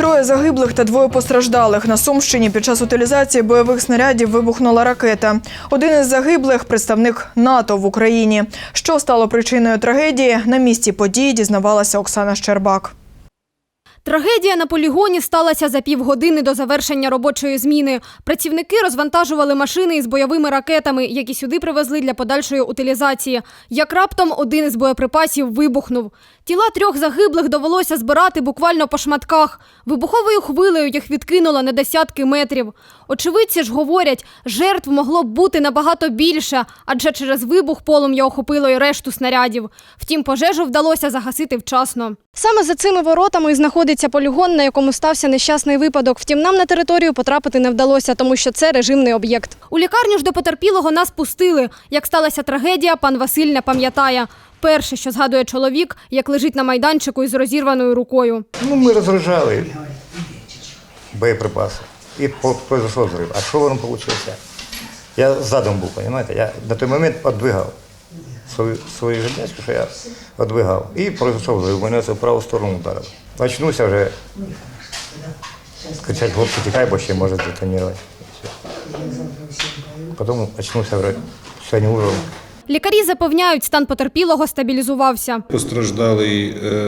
Троє загиблих та двоє постраждалих. На Сумщині під час утилізації бойових снарядів вибухнула ракета. Один із загиблих представник НАТО в Україні. Що стало причиною трагедії? На місці події дізнавалася Оксана Щербак. Трагедія на полігоні сталася за півгодини до завершення робочої зміни. Працівники розвантажували машини із бойовими ракетами, які сюди привезли для подальшої утилізації. Як раптом один із боєприпасів вибухнув. Тіла трьох загиблих довелося збирати буквально по шматках. Вибуховою хвилею їх відкинуло на десятки метрів. Очевидці ж говорять, жертв могло б бути набагато більше, адже через вибух полум'я охопило і решту снарядів. Втім, пожежу вдалося загасити вчасно. Саме за цими воротами і знаходиться полігон, на якому стався нещасний випадок. Втім, нам на територію потрапити не вдалося, тому що це режимний об'єкт. У лікарню ж до потерпілого нас пустили. Як сталася трагедія, пан Василь не пам'ятає. Перше, що згадує чоловік, як лежить на майданчику із розірваною рукою. Ну, ми розгружали боєприпаси. І произошел взрыв. А що воно вийшло? Я задом був, розумієте? Я на той момент віддвигав свою, свою жидячку, що я віддвигав. І взрыв. Мене це в праву сторону ударив. Очнувся вже. Кричать, хлопці, тікай, бо ще може детонувати. Потім очнувся вже сьогодні утром. Лікарі запевняють, стан потерпілого стабілізувався. Постраждалий е,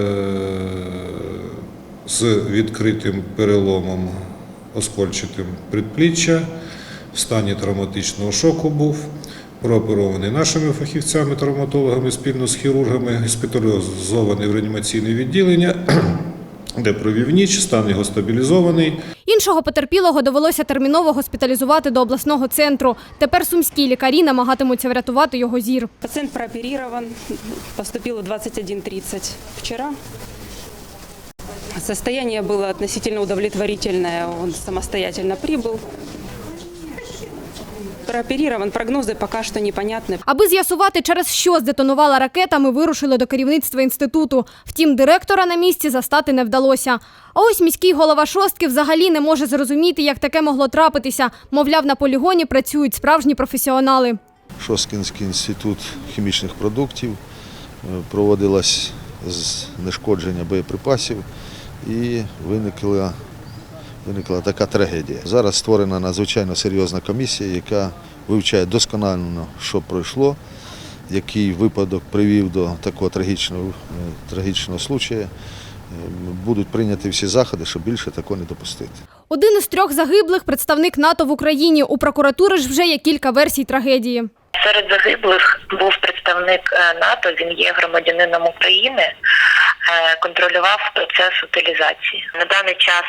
з відкритим переломом оскольчатим предпліччя, в стані травматичного шоку був, прооперований нашими фахівцями, травматологами спільно з хірургами, госпіталізований в реанімаційне відділення, де провів ніч, стан його стабілізований. Іншого потерпілого довелося терміново госпіталізувати до обласного центру. Тепер сумські лікарі намагатимуться врятувати його зір. Пациент прооперирован, поступил в 21.30 вчера. Состояние было относительно удовлетворительное, он самостоятельно прибыл. Прооперирован, прогнозы пока что непонятны. Аби з'ясувати, через що здетонувала ракета, ми вирушили до керівництва інституту. Втім, директора на місці застати не вдалося. А ось міський голова шостки взагалі не може зрозуміти, як таке могло трапитися. Мовляв, на полігоні працюють справжні професіонали. Шосткінський інститут хімічних продуктів е, проводилось знешкодження боєприпасів і виникла, виникла така трагедія. Зараз створена надзвичайно серйозна комісія, яка вивчає досконально, що пройшло, який випадок привів до такого трагічного, е, трагічного случаю. Е, Будуть прийняті всі заходи, щоб більше такого не допустити. Один із трьох загиблих представник НАТО в Україні. У прокуратури ж вже є кілька версій трагедії. Серед загиблих був представник е, НАТО. Він є громадянином України. е, Контролював процес утилізації. На даний час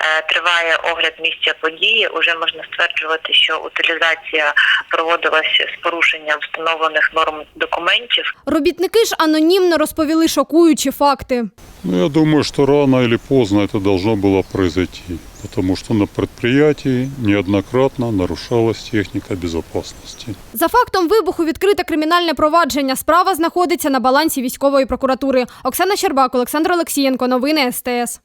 е, триває огляд місця події. Уже можна стверджувати, що утилізація проводилася з порушенням встановлених норм документів. Робітники ж анонімно розповіли шокуючі факти. Ну, я думаю, что рано или поздно это должно было произойти, потому что на предприятии неоднократно нарушалась техника безопасности. За фактом вибуху відкрите кримінальне провадження. Справа знаходиться на балансі військової прокуратури. Оксана Щербак, Олександр Олексієнко. Новини СТС.